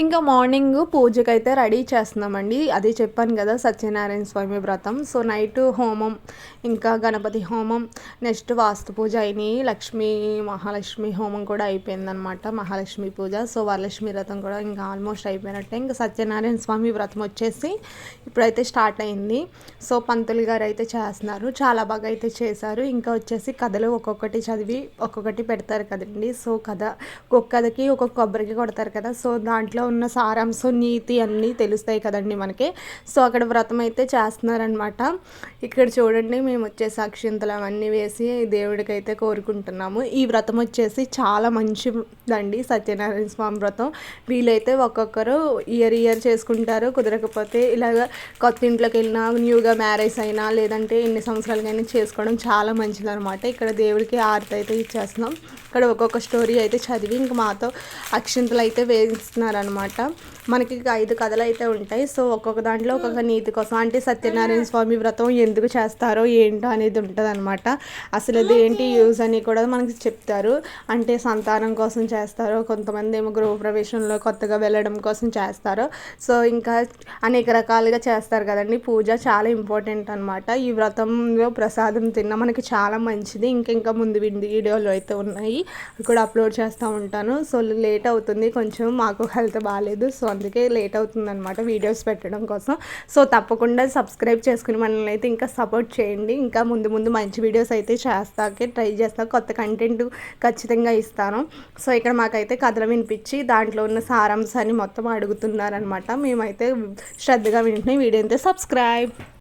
ఇంకా మార్నింగ్ పూజకి అయితే రెడీ చేస్తున్నామండి. అదే చెప్పాను కదా సత్యనారాయణ స్వామి వ్రతం. సో నైట్ హోమం ఇంకా గణపతి హోమం నెక్స్ట్ వాస్తు పూజ అయినాయి. లక్ష్మీ మహాలక్ష్మి హోమం కూడా అయిపోయిందనమాట మహాలక్ష్మి పూజ. సో వరలక్ష్మి వ్రతం కూడా ఇంకా ఆల్మోస్ట్ అయిపోయినట్టే. ఇంకా సత్యనారాయణ స్వామి వ్రతం వచ్చేసి ఇప్పుడైతే స్టార్ట్ అయింది. సో పంతులు గారు అయితే చేస్తున్నారు. చాలా బాగా అయితే చేశారు. ఇంకా వచ్చేసి కథలు ఒక్కొక్కటి చదివి ఒక్కొక్కటి పెడతారు కదండి. సో కథ ఒక్కొక్క కథకి ఒక్కొక్క కొబ్బరికి కొడతారు కదా. సో దాంట్లో ఉన్న సారాంశం నీతి అన్నీ తెలుస్తాయి కదండి మనకి. సో అక్కడ వ్రతం అయితే చేస్తున్నారనమాట ఇక్కడ చూడండి మేము వచ్చేసి అక్షింతలు అవన్నీ వేసి దేవుడికి అయితే కోరుకుంటున్నాము. ఈ వ్రతం వచ్చేసి చాలా మంచిదండి సత్యనారాయణ స్వామి వ్రతం. వీలైతే ఒక్కొక్కరు ఇయర్ ఇయర్ చేసుకుంటారు కుదరకపోతే ఇలాగ కొత్త ఇంట్లోకి వెళ్ళినా న్యూగా మ్యారేజ్ అయినా లేదంటే ఎన్ని సంవత్సరాలకైనా చేసుకోవడం చాలా మంచిదనమాట ఇక్కడ దేవుడికి ఆరతి అయితే ఇచ్చేస్తున్నాం. ఇక్కడ ఒక్కొక్క స్టోరీ అయితే చదివి ఇంక మాతో అక్షింతలు అయితే వేయిస్తున్నారనమాట మనకి ఐదు కథలు అయితే ఉంటాయి. సో ఒక్కొక్క దాంట్లో ఒక్కొక్క నీతి కోసం అంటే సత్యనారాయణ స్వామి వ్రతం ఎందుకు చేస్తారో ఏంటో అనేది ఉంటుంది అనమాట అసలు అది ఏంటి యూజ్ అని కూడా మనకి చెప్తారు. అంటే సంతానం కోసం చేస్తారు కొంతమంది ఏమో గృహప్రవేశంలో కొత్తగా వెళ్ళడం కోసం చేస్తారు. సో ఇంకా అనేక రకాలుగా చేస్తారు కదండి. పూజ చాలా ఇంపార్టెంట్ అనమాట ఈ వ్రతంలో ప్రసాదం తిన్న మనకి చాలా మంచిది. ఇంకా ఇంకా ముందు వీడియోలు అయితే ఉన్నాయి. కూడా అప్లోడ్ చేస్తూ ఉంటాను. సో లేట్ అవుతుంది. కొంచెం మాకు హెల్త్ బాగాలేదు సో అందుకే లేట్ అవుతుంది అనమాట వీడియోస్ పెట్టడం కోసం. సో తప్పకుండా సబ్స్క్రైబ్ చేసుకుని మనల్ని అయితే ఇంకా సపోర్ట్ చేయండి. ఇంకా ముందు ముందు మంచి వీడియోస్ అయితే చేస్తాకే ట్రై చేస్తా. కొత్త కంటెంట్ ఖచ్చితంగా ఇస్తాను. సో ఇక్కడ మాకైతే కథలు వినిపించి దాంట్లో ఉన్న సారాంశాన్ని మొత్తం అడుగుతున్నారనమాట మేమైతే శ్రద్ధగా వింటున్నాం. వీడియో అయితే సబ్స్క్రైబ్.